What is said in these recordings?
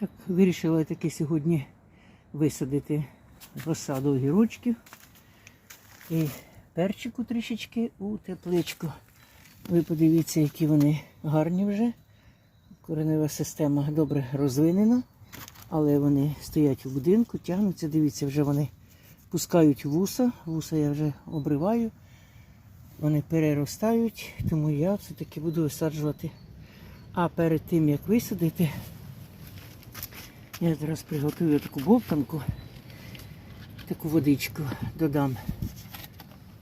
Так, вирішила я таки сьогодні висадити розсаду огірочків і перчику трішечки у тепличку. Ви подивіться, які вони гарні вже. Коренева система добре розвинена, але вони стоять у будинку, тягнуться. Дивіться, вже вони пускають вуса. Вуса я вже обриваю. Вони переростають, тому я все-таки буду висаджувати. А перед тим як висадити, я зараз приготую таку бовтанку, таку водичку додам.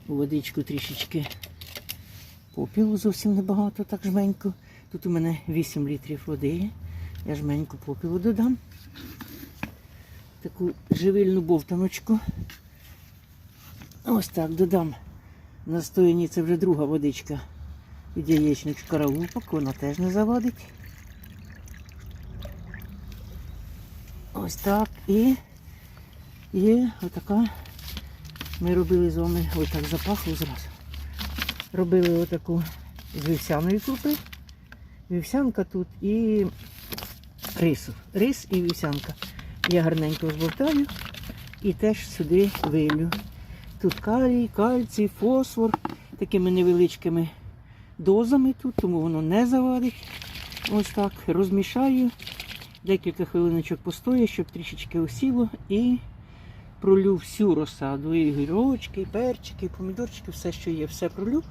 У водичку трішечки попілу зовсім небагато, так жменько. Тут у мене 8 літрів води. Я жменьку попілу додам. Таку живильну бовтаночку. Ось так додам. Настояні це вже друга водичка від яєчних шкаралупок, вона теж не завадить. Ось так. І є отака. Ми робили з вами, ой так запахло зразу. Робили отаку з вівсяної крупи. Вівсянка тут і рису. Рис і вівсянка. Я гарненько зболтаю і теж сюди вилю. Тут калій, кальцій, фосфор такими невеличкими дозами тут, тому воно не завадить. Ось так розмішаю. Декілька хвилиночок постоє, щоб трішечки осіло і пролю всю розсаду. І гірочки, і перчики, і помідорчики, все, що є, все пролю.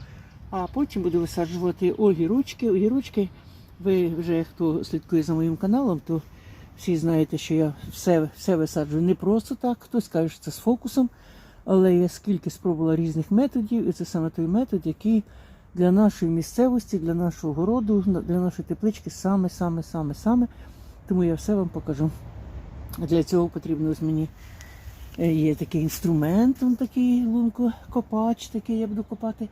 А потім буду висаджувати огірочки. Огірочки, ви вже хто слідкує за моїм каналом, то всі знаєте, що я все, все висаджую не просто так. Хтось каже, що це з фокусом. Але я скільки спробувала різних методів, і це саме той метод, який для нашої місцевості, для нашого городу, для нашої теплички саме, саме, саме, саме. Тому я все вам покажу. Для цього потрібно ось мені е, є такий інструмент, он такий лункокопач, такий я буду копати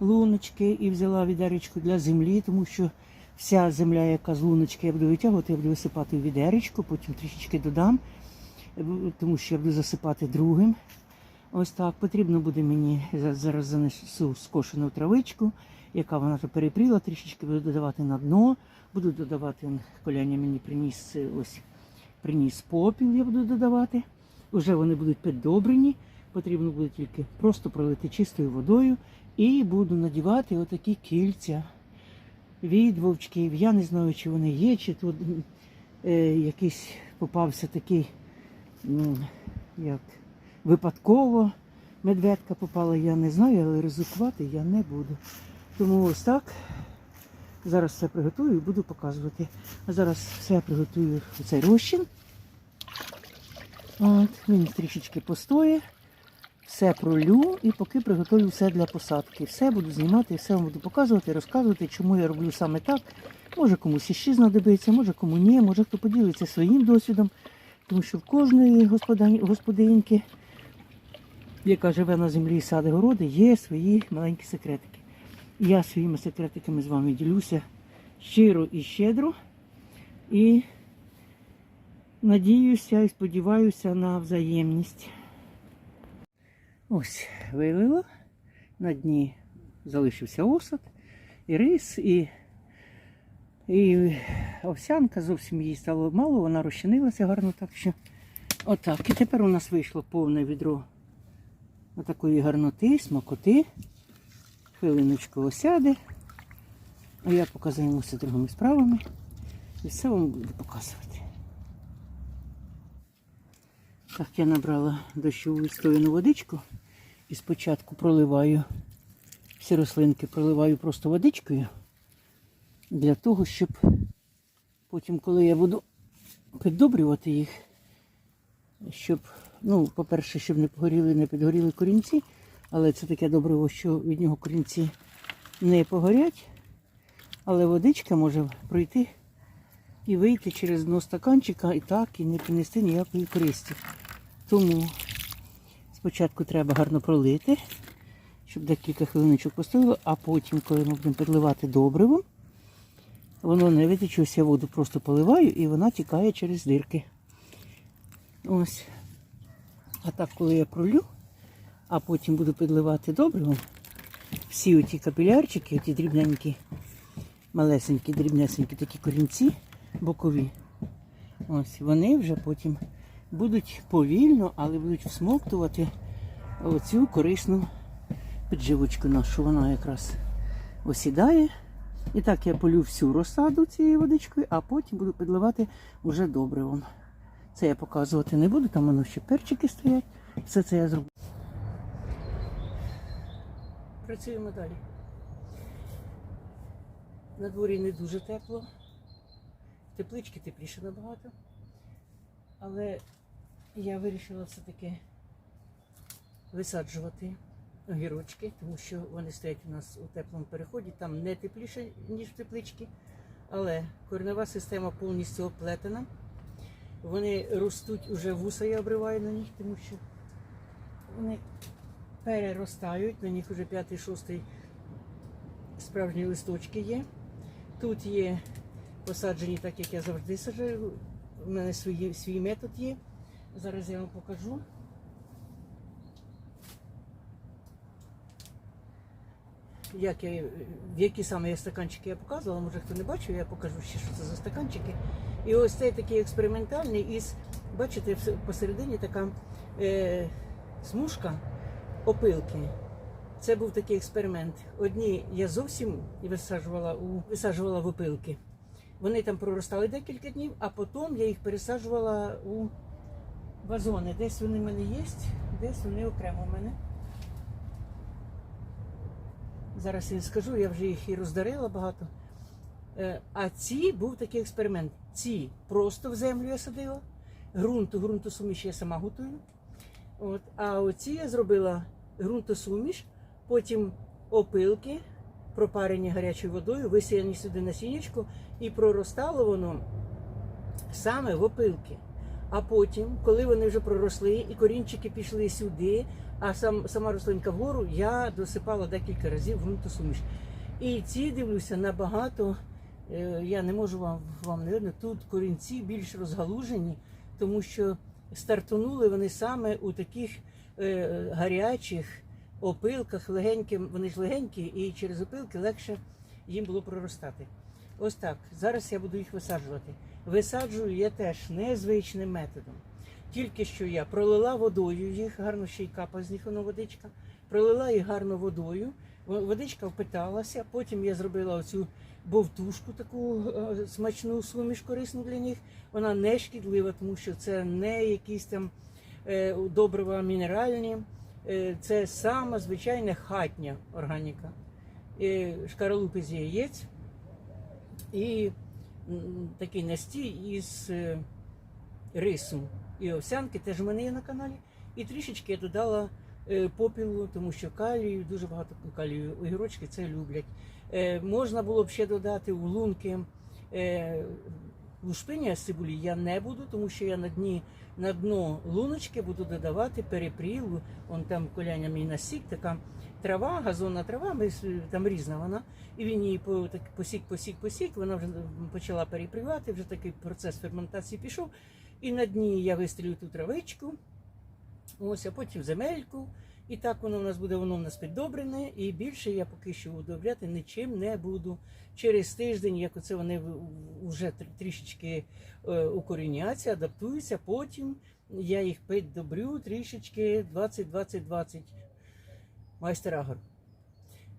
луночки і взяла відеречку для землі, тому що вся земля, яка з луночки я буду витягувати, я буду висипати в відеречку, потім трішечки додам, е, тому що я буду засипати другим. Ось так потрібно буде мені зараз занесу скошену травичку, яка вона вже перепріла, трішечки буду додавати на дно. Буду додавати, коляня мені приніс ось приніс попіл, я буду додавати. Вже вони будуть піддобрені. Потрібно буде тільки просто пролити чистою водою і буду надівати отакі кільця від вовчків. Я не знаю, чи вони є, чи тут е, якийсь попався такий, м, як випадково медведка попала, я не знаю, але ризикувати я не буду. Тому ось так. Зараз все приготую і буду показувати. А зараз все приготую у цей розчин. От, він трішечки постоє. Все пролю і поки приготую все для посадки. Все буду знімати, все вам буду показувати, розказувати, чому я роблю саме так. Може комусь іще знадобиться, може кому ні, може хто поділиться своїм досвідом. Тому що в кожної господинки, яка живе на землі і сади городи, є свої маленькі секретики. Я своїми секретиками з вами ділюся щиро і щедро. І надіюся і сподіваюся на взаємність. Ось вилила. На дні залишився осад, і рис, і, і овсянка зовсім їй стало мало, вона розчинилася гарно, так що отак. І тепер у нас вийшло повне відро отакої гарноти, смакоти. Хвилиночку осяде. А я поки займуся другими справами. І все вам буду показувати. Так, я набрала дощову відстояну водичку і спочатку проливаю всі рослинки, проливаю просто водичкою для того, щоб потім, коли я буду піддобрювати їх, щоб, ну, по-перше, щоб не погоріли, не підгоріли корінці, але це таке добриво, що від нього корінці не погорять, але водичка може пройти і вийти через дно стаканчика і так, і не принести ніякої користі. Тому спочатку треба гарно пролити, щоб декілька хвилиночок постояло, а потім, коли ми будемо підливати добривом, воно не витечуся воду, просто поливаю і вона тікає через дирки. Ось. А так, коли я пролю, а потім буду підливати добривом, всі оті капілярчики, оті дрібненькі, малесенькі, дрібнесенькі такі корінці бокові, Ось вони вже потім будуть повільно, але будуть всмоктувати оцю корисну підживочку нашу. Вона якраз осідає. І так я полю всю розсаду цією водичкою, а потім буду підливати уже добривом. Це я показувати не буду, там воно ще перчики стоять. Все це я зроблю. Працюємо далі. На дворі не дуже тепло. Теплички тепліше набагато. Але я вирішила все-таки висаджувати огірочки, тому що вони стоять у нас у теплому переході, там не тепліше, ніж в тепличці, але коренева система повністю оплетена. Вони ростуть уже вуса, я обриваю на них, тому що вони переростають, на них вже п'ятий, шостий справжні листочки є. Тут є посаджені так, як я завжди саджаю. У мене свій, свій метод є. Зараз я вам покажу. Як я, в які саме я стаканчики я показувала, може хто не бачив, я покажу ще, що це за стаканчики. І ось цей такий експериментальний із, бачите, посередині така е, смужка опилки. Це був такий експеримент. Одні я зовсім висаджувала у висаджувала в опилки. Вони там проростали декілька днів, а потім я їх пересаджувала у вазони. Десь вони в мене є, десь вони окремо в мене. Зараз я скажу, я вже їх і роздарила багато. Е, А ці був такий експеримент. Ці просто в землю я садила, ґрунту, ґрунтосуміш я сама готую. От, а оці я зробила ґрунтосуміш, потім опилки, пропарені гарячою водою, висіяні сюди насіннячко, і проростало воно саме в опилки. А потім, коли вони вже проросли і корінчики пішли сюди, а сам, сама рослинка вгору, я досипала декілька разів ґрунтосуміш. І ці дивлюся набагато. е, Я не можу вам вам не видно. Тут корінці більш розгалужені, тому що стартонули вони саме у таких гарячих опилках, легеньким, вони ж легенькі, і через опилки легше їм було проростати. Ось так. Зараз я буду їх висаджувати. Висаджую я теж незвичним методом. Тільки що я пролила водою їх, гарно ще й капа з них воно водичка. Пролила їх гарно водою. Водичка впиталася, потім я зробила оцю бовтушку, таку е, смачну суміш корисну для них. Вона не шкідлива, тому що це не якісь там е, добрива мінеральні. Е, це сама звичайна хатня органіка. Е, шкаралупи з яєць і такий настій із е, рису і овсянки, теж в мене є на каналі. І трішечки я додала е, попілу, тому що калію, дуже багато калію. Огірочки це люблять. Е, можна було б ще додати у лунки е, лушпиня цибулі я не буду, тому що я на дні на дно луночки буду додавати перепріл, он там коляня мій насік, така трава, газонна трава, ми там різна вона. І він її посік, посік, посік, вона вже почала перепрівати, вже такий процес ферментації пішов. І на дні я вистрілю ту травичку, ось, а потім земельку. І так воно в нас буде, воно в нас піддобрене, і більше я поки що удобряти нічим не буду. Через тиждень, як оце вони вже трішечки е, укоріняться, адаптуються, потім я їх піддобрю трішечки 20-20-20 майстер агро.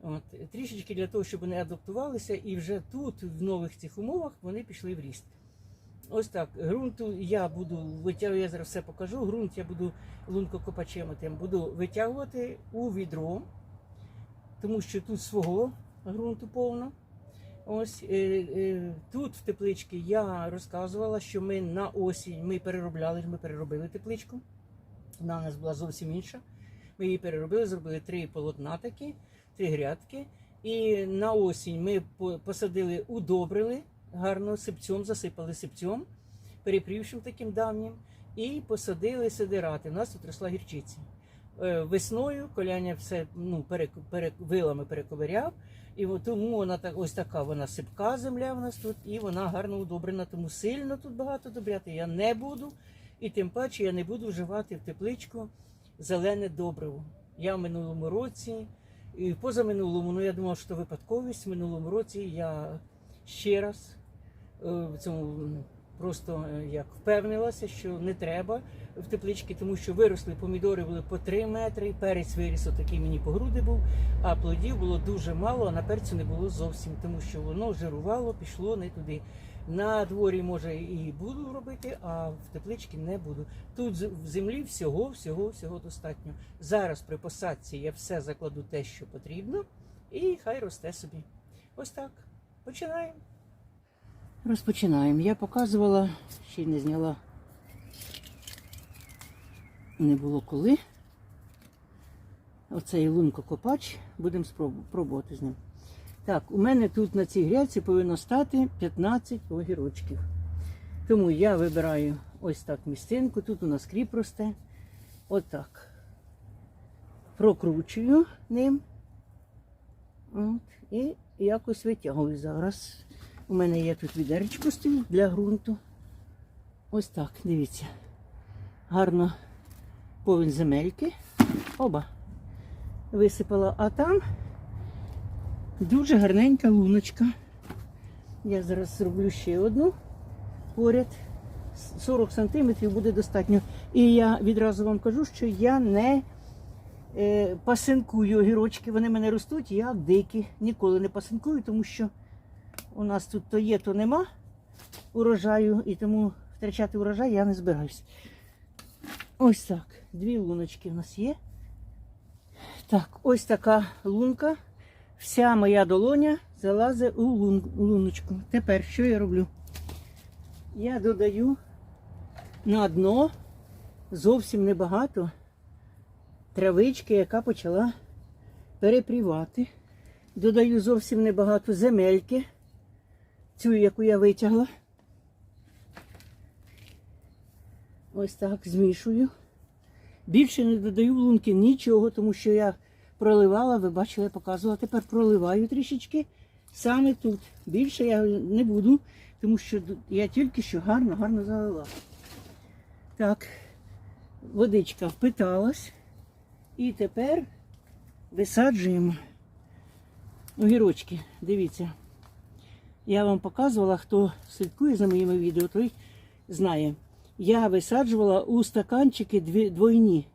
От, трішечки для того, щоб вони адаптувалися, і вже тут, в нових цих умовах, вони пішли в ріст. Ось так. Ґрунту я буду витягувати, я зараз все покажу. Ґрунт я буду лункокопачем тим буду витягувати у відро, тому що тут свого ґрунту повно. Ось е, е, тут в тепличці я розказувала, що ми на осінь ми переробляли, ми переробили тепличку. Вона у нас була зовсім інша. Ми її переробили, зробили три полотна такі, три грядки. І на осінь ми посадили, удобрили гарно сипцем, засипали сипцем, перепрівшим таким давнім, і посадили сидирати. У нас тут росла гірчиця. Е, Весною коляня все ну, перек, перек, вилами перековиряв, і тому вона так, ось така вона сипка земля в нас тут, і вона гарно удобрена, тому сильно тут багато добряти я не буду. І тим паче я не буду вживати в тепличку зелене добриво. Я в минулому році, і позаминулому, ну я думав, що випадковість. В минулому році я ще раз в цьому просто е, як впевнилася, що не треба в теплички, тому що виросли помідори були по 3 метри, перець виріс отакий мені по груди був, а плодів було дуже мало, а на перцю не було зовсім, тому що воно жирувало, пішло не туди. На дворі може і буду робити, а в тепличці не буду. Тут в землі всього, всього, всього достатньо. Зараз при посадці я все закладу те, що потрібно, і хай росте собі. Ось так. Починаємо. Розпочинаємо. Я показувала, ще й не зняла. Не було коли. Оцей лункокопач. Будемо спробу- пробувати з ним. Так, у мене тут на цій грядці повинно стати 15 огірочків. Тому я вибираю ось так місцинку. Тут у нас кріп росте. Отак. Прокручую ним. От, і якось витягую зараз. У мене є тут відеречко стоїть для ґрунту. Ось так, дивіться. Гарно повен земельки. Оба. Висипала, а там дуже гарненька луночка. Я зараз зроблю ще одну поряд. 40 сантиметрів буде достатньо. І я відразу вам кажу, що я не е, пасинкую огірочки, вони мене ростуть, як дикі. Ніколи не пасинкую, тому що у нас тут то є, то нема урожаю, і тому втрачати урожай я не збираюсь. Ось так. Дві луночки в нас є. Так, ось така лунка. Вся моя долоня залазить у, лун, луночку. Тепер що я роблю? Я додаю на дно зовсім небагато травички, яка почала перепрівати. Додаю зовсім небагато земельки, цю, яку я витягла. Ось так змішую. Більше не додаю в лунки нічого, тому що я проливала, ви бачили, я показувала. Тепер проливаю трішечки саме тут. Більше я не буду, тому що я тільки що гарно, гарно залила. Так, водичка впиталась. І тепер висаджуємо огірочки. Дивіться. Я вам показувала, хто слідкує за моїми відео, той знає. Я висаджувала у стаканчики двойні.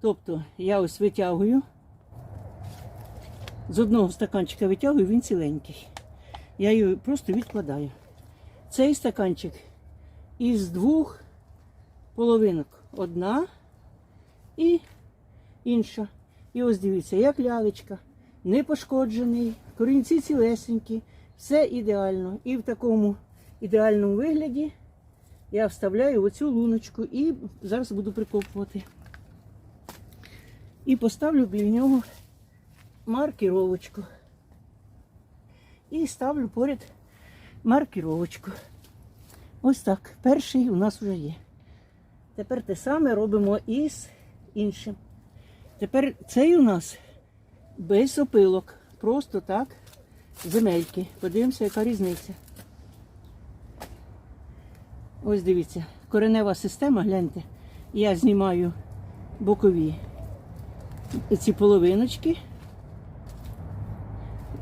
Тобто я ось витягую. З одного стаканчика витягую, він ціленький. Я його просто відкладаю. Цей стаканчик із двох половинок. Одна і інша. І ось дивіться, як лялечка, не пошкоджений, корінці цілесенькі, все ідеально. І в такому ідеальному вигляді я вставляю оцю луночку і зараз буду прикопувати. І поставлю біля нього маркіровочку. І ставлю поряд маркіровочку. Ось так. Перший у нас вже є. Тепер те саме робимо і з іншим. Тепер цей у нас без опилок. Просто так, земельки. Подивимося, яка різниця. Ось дивіться, коренева система, гляньте. Я знімаю бокові ці половиночки.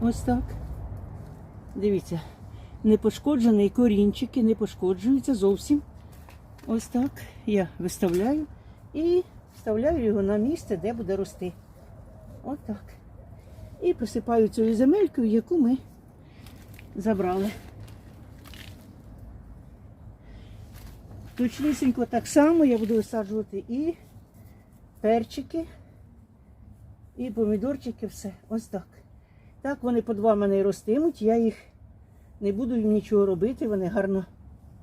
Ось так. Дивіться, не пошкоджені корінчики, не пошкоджуються зовсім. Ось так я виставляю і вставляю його на місце, де буде рости. Ось так. І присипаю цією земелькою, яку ми забрали. Точнісінько так само я буду висаджувати і перчики, і помідорчики, все. Ось так. Так вони по два мене ростимуть, я їх не буду їм нічого робити, вони гарно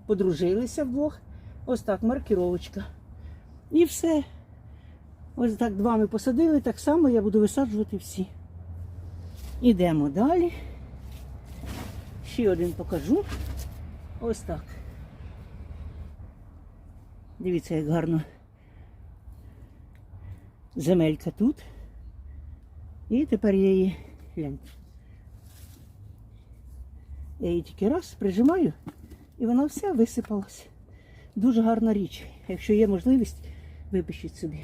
подружилися вдвох. Ось так, маркіровочка. І все. Ось так два ми посадили, так само я буду висаджувати всі. Ідемо далі. Ще один покажу. Ось так. Дивіться, як гарно земелька тут. І тепер я її гляньте. Я її тільки раз прижимаю, і вона вся висипалась. Дуже гарна річ. Якщо є можливість, випишіть собі.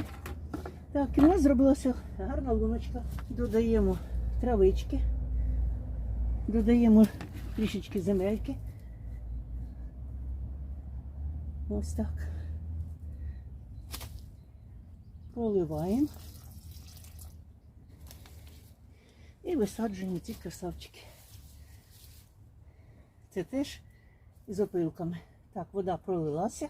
Так, і у нас зробилася гарна луночка. Додаємо травички, додаємо трішечки земельки. Ось так. Проливаємо. І висаджуємо ці красавчики. Це теж з опилками. Так, вода пролилася.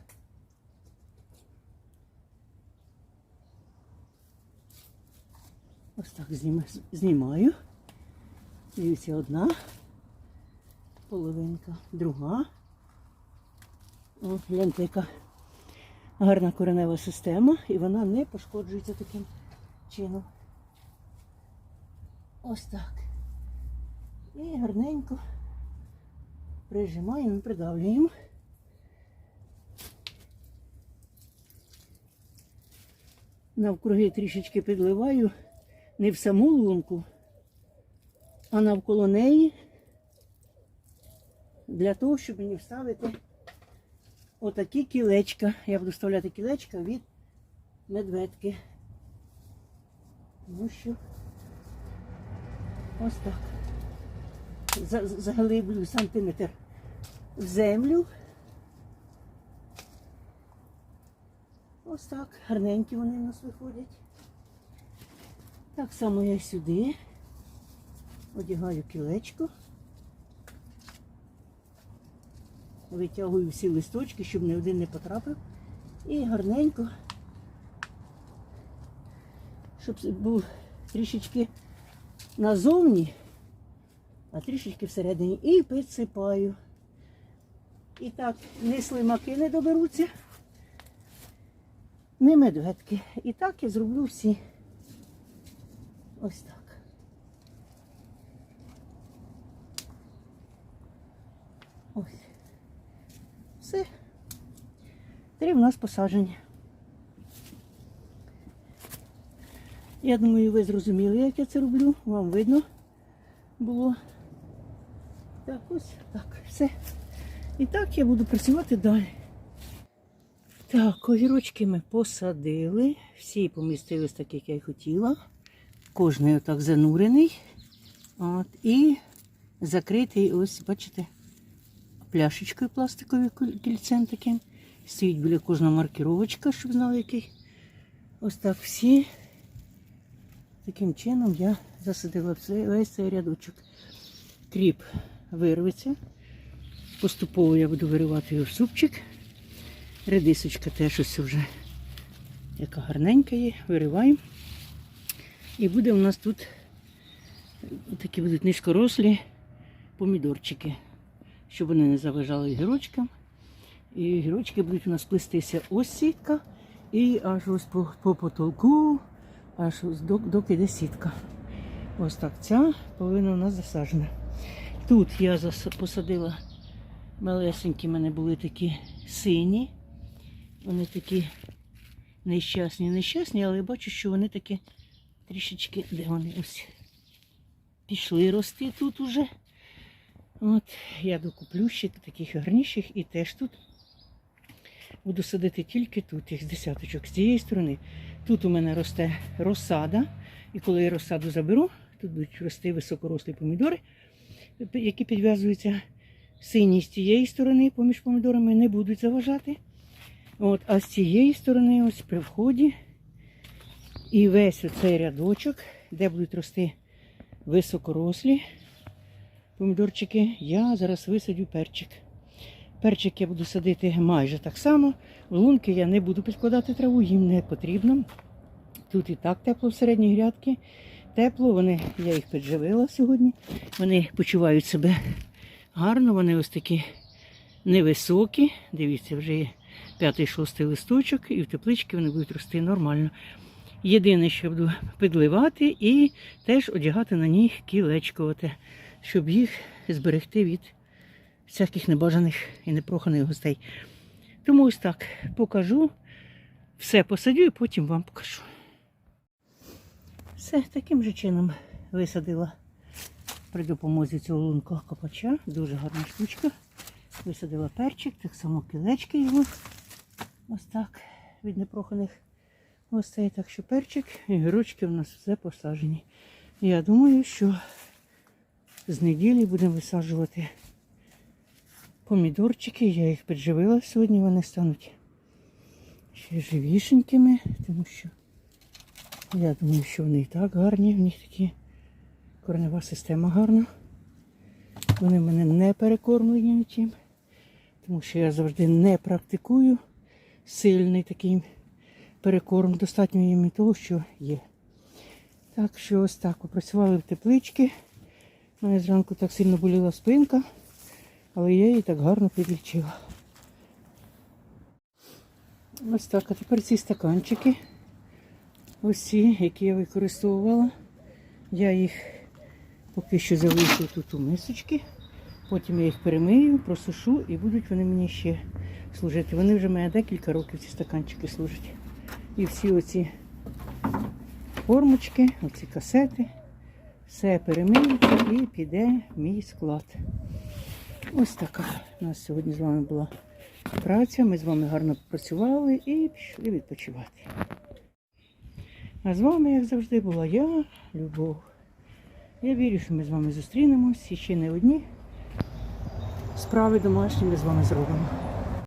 Ось так знімаю. Дивіться, одна половинка, друга. О, гляньте, яка гарна коренева система, і вона не пошкоджується таким чином. Ось так. І гарненько прижимаємо, придавлюємо. Навкруги трішечки підливаю не в саму лунку, а навколо неї для того, щоб мені вставити отакі кілечка. Я буду вставляти кілечка від медведки. Тому що ось так. За- Заглиблю сантиметр в землю. Ось так, гарненькі вони в нас виходять. Так само я сюди одягаю кілечко. Витягую всі листочки, щоб ні один не потрапив. І гарненько, щоб був трішечки назовні, а трішечки всередині. І підсипаю. І так, ні слимаки не доберуться, ні медведки. І так я зроблю всі. Ось так. Ось. Все. Три в нас посаджені. Я думаю, ви зрозуміли, як я це роблю. Вам видно було. Так, ось так, все. І так я буду працювати далі. Так, огірочки ми посадили. Всі помістились так, як я й хотіла. Кожний отак занурений. От, і закритий, ось, бачите, пляшечкою пластиковою кільцем таким. Стоїть біля кожного маркіровочка, щоб знали, який. Ось так всі. Таким чином я засадила весь цей рядочок. Кріп вирветься. Поступово я буду виривати його в супчик. Редисочка теж ось вже яка гарненька є. Вириваємо. І буде у нас тут такі будуть низькорослі помідорчики, щоб вони не заважали гірочкам. І гірочки будуть у нас плестися ось сітка і аж ось по, по потолку, аж ось до, доки йде сітка. Ось так ця половина у нас засаджена. Тут я посадила малесенькі, в мене були такі сині. Вони такі нещасні, нещасні, але я бачу, що вони такі трішечки, де вони ось пішли рости тут уже. От, я докуплю ще таких гарніших і теж тут буду садити тільки тут, їх з десяточок. З цієї сторони. Тут у мене росте розсада. І коли я розсаду заберу, тут будуть рости високорослі помідори, які підв'язуються сині з цієї сторони, поміж помідорами не будуть заважати. От, а з цієї сторони, ось при вході, і весь оцей рядочок, де будуть рости високорослі помідорчики, я зараз висадю перчик. Перчик я буду садити майже так само. В лунки я не буду підкладати траву, їм не потрібно. Тут і так тепло в середній грядки. Тепло, вони, я їх підживила сьогодні. Вони почувають себе гарно, вони ось такі невисокі. Дивіться, вже є п'ятий-шостий листочок, і в тепличці вони будуть рости нормально. Єдине, що буду підливати і теж одягати на них кілечковати, щоб їх зберегти від всяких небажаних і непроханих гостей. Тому ось так покажу, все посадю і потім вам покажу. Все, таким же чином висадила при допомозі цього лунка копача. Дуже гарна штучка. Висадила перчик, так само кілечки його. Ось так, від непроханих гостей. Так що перчик і гірочки у нас все посаджені. Я думаю, що з неділі будемо висаджувати помідорчики, я їх підживила сьогодні, вони стануть ще живішенькими, тому що я думаю, що вони і так гарні, в них такі коренева система гарна. Вони в мене не перекормлені нічим, тому що я завжди не практикую сильний такий перекорм. Достатньо їм і того, що є. Так що ось так попрацювали в теплички. У мене зранку так сильно боліла спинка, але я її так гарно підлічила. Ось так, а тепер ці стаканчики. Ось ці, які я використовувала. Я їх поки що залишу тут у мисочки. Потім я їх перемию, просушу і будуть вони мені ще служити. Вони вже мене декілька років ці стаканчики служать. І всі оці формочки, оці касети, все перемиється і піде мій склад. Ось така у нас сьогодні з вами була праця. Ми з вами гарно попрацювали і пішли відпочивати. А з вами, як завжди, була я, Любов. Я вірю, що ми з вами зустрінемось і ще не одні справи домашні ми з вами зробимо.